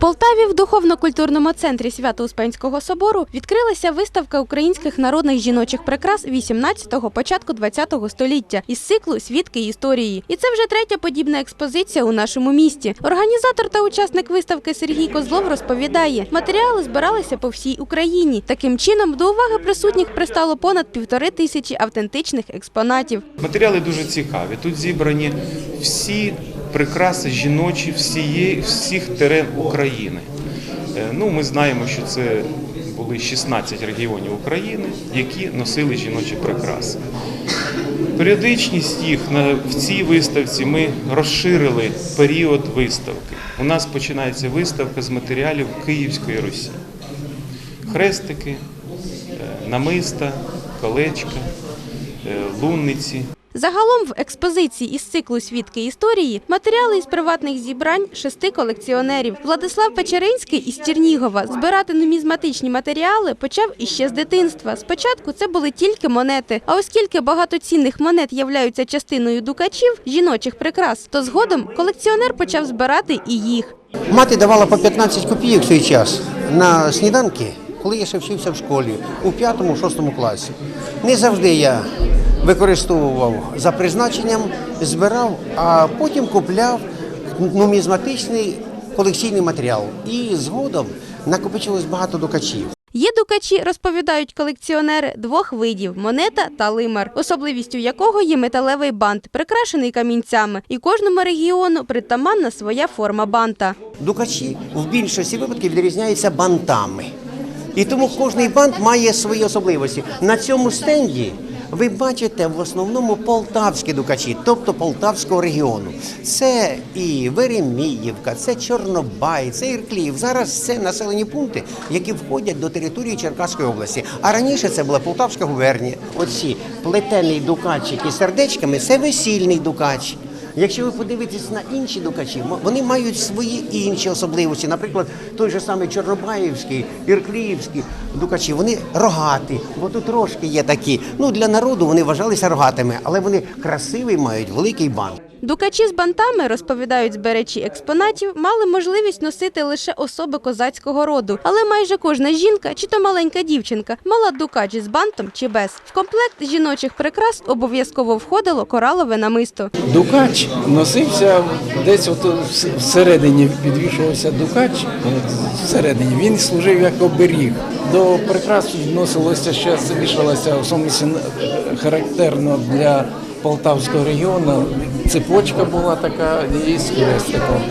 Полтаві в духовно-культурному центрі Свято-Успенського собору відкрилася виставка українських народних жіночих прикрас 18-го, початку 20-го століття із циклу Свідки історії. І це вже третя подібна експозиція у нашому місті. Організатор та учасник виставки Сергій Козлов розповідає, матеріали збиралися по всій Україні. Таким чином, до уваги присутніх пристало понад півтори тисячі автентичних експонатів. Матеріали дуже цікаві. Тут зібрані всі прикраси жіночі всієї, всіх терен України. Е, Ну, ми знаємо, що це були 16 регіонів України, які носили жіночі прикраси. Періодичність їх в цій виставці ми розширили період виставки. У нас починається виставка з матеріалів Київської Русі. Хрестики, е, намиста, колечка, е, лунниці. Загалом в експозиції із циклу Свідки історії матеріали із приватних зібрань шести колекціонерів. Владислав Печеринський із Чернігова збирати нумізматичні матеріали почав іще з дитинства. Спочатку це були тільки монети. А оскільки багато цінних монет являються частиною дукачів жіночих прикрас, то згодом колекціонер почав збирати і їх. Мати давала по 15 копійок в свій час на сніданки, коли я ще вчився в школі у 5-6 класі. Не завжди я використовував за призначенням, збирав, а потім купляв нумізматичний колекційний матеріал. І згодом накопичилось багато дукачів. Є дукачі, розповідають колекціонери, двох видів монета та лимар, особливістю якого є металевий бант, прикрашений камінцями, і кожному регіону притаманна своя форма банта. Дукачі в більшості випадків відрізняються бантами. І тому кожний бант має свої особливості. На цьому стенді ви бачите в основному полтавські дукачі, тобто Полтавського регіону. Це і Вереміївка, це Чорнобай, це Іркліїв. Зараз це населені пункти, які входять до території Черкаської області. А раніше це була Полтавська губернія. Оці плетений дукачик із сердечками це весільний дукач. Якщо ви подивитесь на інші дукачі, вони мають свої інші особливості. Наприклад, той же самий Чорнобаївський, Іркліївський дукачі, вони рогаті, бо тут трошки є такі. Ну для народу вони вважалися рогатими, але вони красивий мають великий бант. Дукачі з бантами, розповідають зберечі експонатів, мали можливість носити лише особи козацького роду, але майже кожна жінка, чи то маленька дівчинка, мала дукач з бантом чи без. В комплект жіночих прикрас обов'язково входило коралове намисто. Дукач носився десь от всередині підвішувався дукач. Всередині він служив як оберіг. До прикрас відносилося ще вішалося в основному характерно для Полтавського регіону. Цепочка була така і з.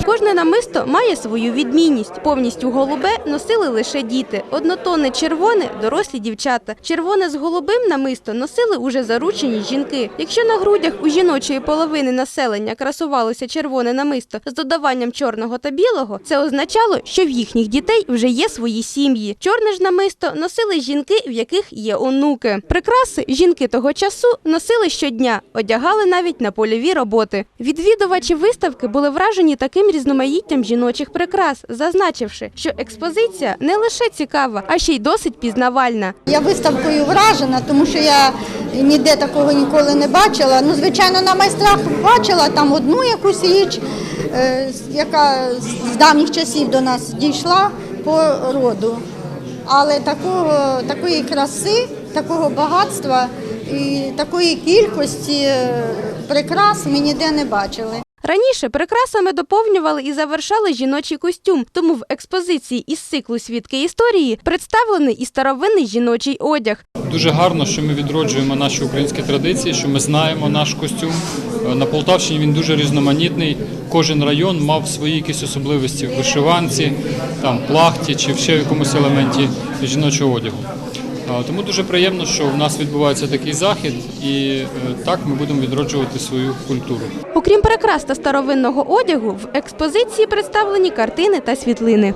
Кожне намисто має свою відмінність. Повністю голубе носили лише діти. Однотонне червоне дорослі дівчата. Червоне з голубим намисто носили уже заручені жінки. Якщо на грудях у жіночої половини населення красувалося червоне намисто з додаванням чорного та білого, це означало, що в їхніх дітей вже є свої сім'ї. Чорне ж намисто носили жінки, в яких є онуки. Прикраси жінки того часу носили щодня, одягали навіть на польові роботи. Відвідувачі виставки були вражені таким різноманіттям жіночих прикрас, зазначивши, що експозиція не лише цікава, а ще й досить пізнавальна. Я виставкою вражена, тому що я ніде такого ніколи не бачила. Ну, звичайно, на майстрах бачила там одну якусь річ, е, яка з давніх часів до нас дійшла по роду. Але такого, такої краси, такого багатства і такої кількості е, прикрас ми ніде не бачили. Раніше прикрасами доповнювали і завершали жіночий костюм, тому в експозиції із циклу Свідки історії представлений і старовинний жіночий одяг. Дуже гарно, що ми відроджуємо наші українські традиції, що ми знаємо наш костюм. Е, На Полтавщині він дуже різноманітний. Кожен район мав свої якісь особливості в вишиванці, там плахті чи ще в якомусь елементі жіночого одягу. Тому дуже приємно, що в нас відбувається такий захід, і е, так ми будемо відроджувати свою культуру. Окрім прикрас та старовинного одягу, в експозиції представлені картини та світлини.